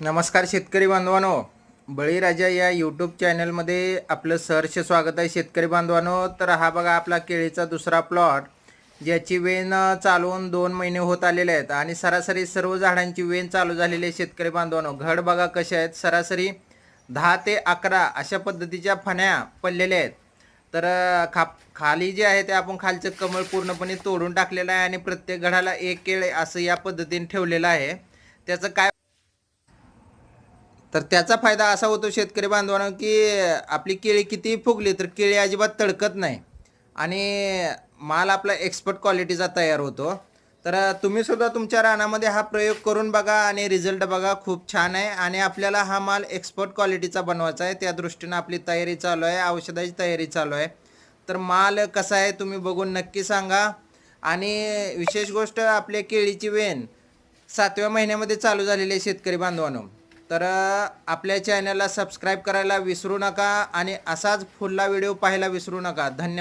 नमस्कार शेतकरी बांधवांनो. बळीराजा या यूट्यूब चॅनलमध्ये आपलं सहर्ष स्वागत आहे शेतकरी बांधवांनो. तर हा बघा आपला केळीचा दुसरा प्लॉट ज्याची वेन चालवून दोन महिने होत आलेले आहेत आणि सरासरी सर्व झाडांची वेण चालू झालेली आहे शेतकरी बांधवांनो. घड बघा कसे आहेत. सरासरी दहा ते अकरा अशा पद्धतीच्या फण्या पडलेल्या आहेत. तर खा खाली जे आहे ते आपण खालचं कमळ पूर्णपणे तोडून टाकलेलं आहे आणि प्रत्येक घडाला एक केळ असं या पद्धतीने ठेवलेलं आहे. त्याचं काय तर त्याचा फायदा असा होतो शेतकरी बांधवांना की आपली केळी कितीही फुगली तर केळी अजिबात तडकत नाही. आणि माल आपला एक्सपर्ट क्वालिटीचा तयार होतो. तर तुम्ही सुद्धा तुमच्या रानामध्ये हा प्रयोग करून बघा आणि रिझल्ट बघा. खूप छान आहे. आणि आपल्याला हा माल एक्सपर्ट क्वालिटीचा बनवायचा आहे. त्या दृष्टीनं आपली तयारी चालू आहे. औषधाची तयारी चालू आहे. तर माल कसा आहे तुम्ही बघून नक्की सांगा. आणि विशेष गोष्ट आपल्या केळीची वेण सातव्या महिन्यामध्ये चालू झालेली आहे शेतकरी बांधवांनो. तर आपल्या चॅनलला सबस्क्राईब करायला विसरू नका आणि असाच फुल्ला व्हिडिओ पाहायला विसरू नका. धन्यवाद.